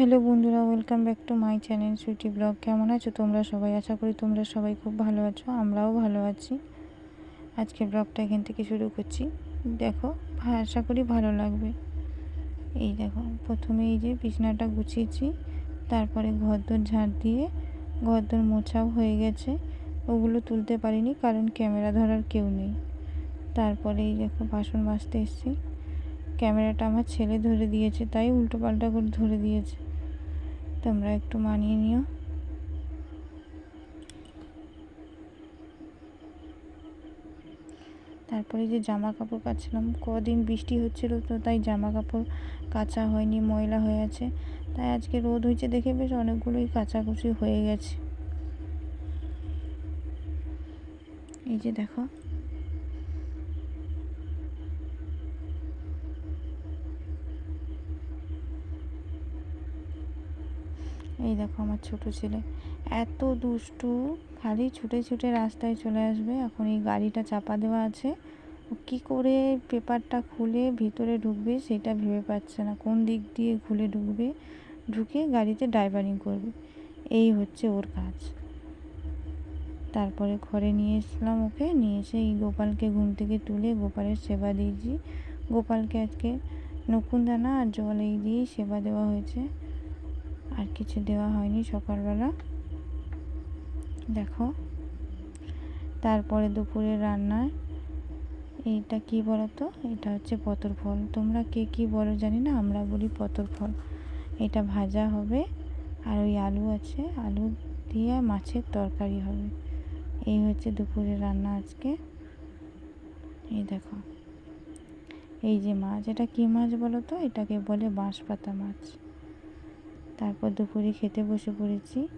Hello বন্ধুরা welcome back to my channel Sweety blog কেমন আছো তোমরা সবাই? আশা করি তোমরা সবাই খুব ভালো আছো, আমরাও ভালো আছি। আজকে ব্লগটা এখান থেকে শুরু করছি। দেখো আশা করি ভালো লাগবে। এই দেখো, প্রথমে এই যে বিছনাটা গুছিয়েছি, তারপরে ঘরদোর ঝাড় দিয়ে ঘরদোর মোছাও হয়ে গেছে। ওগুলো তুলতে পারিনি, কারণ ক্যামেরা ধরার কেউ নেই। তারপরে এই দেখো, বাসন মাজতে এসেছি। ক্যামেরাটা আমার ছেলে ধরে দিয়েছে, তাই উল্টো পাল্টা করে ধরে দিয়েছে। তোমরা একটু মানিয়ে নিও। তারপরে যে জামা কাপড় কাচলাম কদিন বৃষ্টি হচ্ছিল তো তাই জামা কাপড় কাচা হয়নি, ময়লা হয়ে আছে। তাই আজকে রোদ হয়েছে দেখে বেশ অনেকগুলোই কাচাকুচি হয়ে গেছে। এই যে দেখো এই দেখো আমার ছোট ছেলে। এত দুষ্টু, খালি ছুটে ছুটে রাস্তায় চলে আসবে। এখন এই গাড়িটা চাপা দেওয়া আছে। কী করে পেপারটা খুলে ভিতরে ঢুকবে সেটা ভেবে পাচ্ছে না। কোন দিক দিয়ে খুলে ঢুকবে? ঢুকে গাড়িতে ড্রাইভারিং করবে। এই হচ্ছে ওর কাজ। তারপরে ঘরে নিয়ে এসলাম ওকে। নিয়ে এসে এই গোপালকে ঘুম থেকে তুলে গোপালের সেবা দিয়েছি। গোপালকে আজকে নকুনদানা আর জল এই দিয়েই সেবা দেওয়া হয়েছে। আর কিছু দেওয়া হয়নি সকালবেলা। দেখো। তারপরে দুপুরে রান্নায় এইটা কি বলো তো এটা হচ্ছে পতর ফল। তোমরা কে কি বলো জানি না, আমরা বলি পতর ফল। এটা ভাজা হবে আর ওই আলু আছে। আলু দিয়ে মাছের তরকারি হবে। এই হচ্ছে দুপুরে রান্না আজকে। এই দেখো। এই যে মাছ, এটা কি মাছ বলো তো এটাকে বলে বাঁশ পাতা মাছ। তারপর দুপুরে খেতে বসে পড়েছি।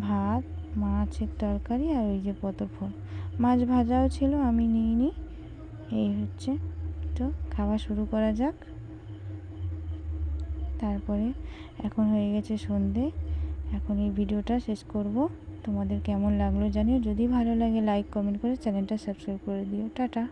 ভাত, মাছের তরকারি আর ওই যে পটল ফল মাছ ভাজাও ছিল, আমি নিইনি। এই হচ্ছে। তো খাওয়া শুরু করা যাক। তারপরে এখন হয়ে গেছে সন্ধে। এখন এই ভিডিওটা শেষ করব। তোমাদের কেমন লাগল জানিও। যদি ভালো লাগে লাইক কমেন্ট করে চ্যানেলটা সাবস্ক্রাইব করে দিও। টাটা।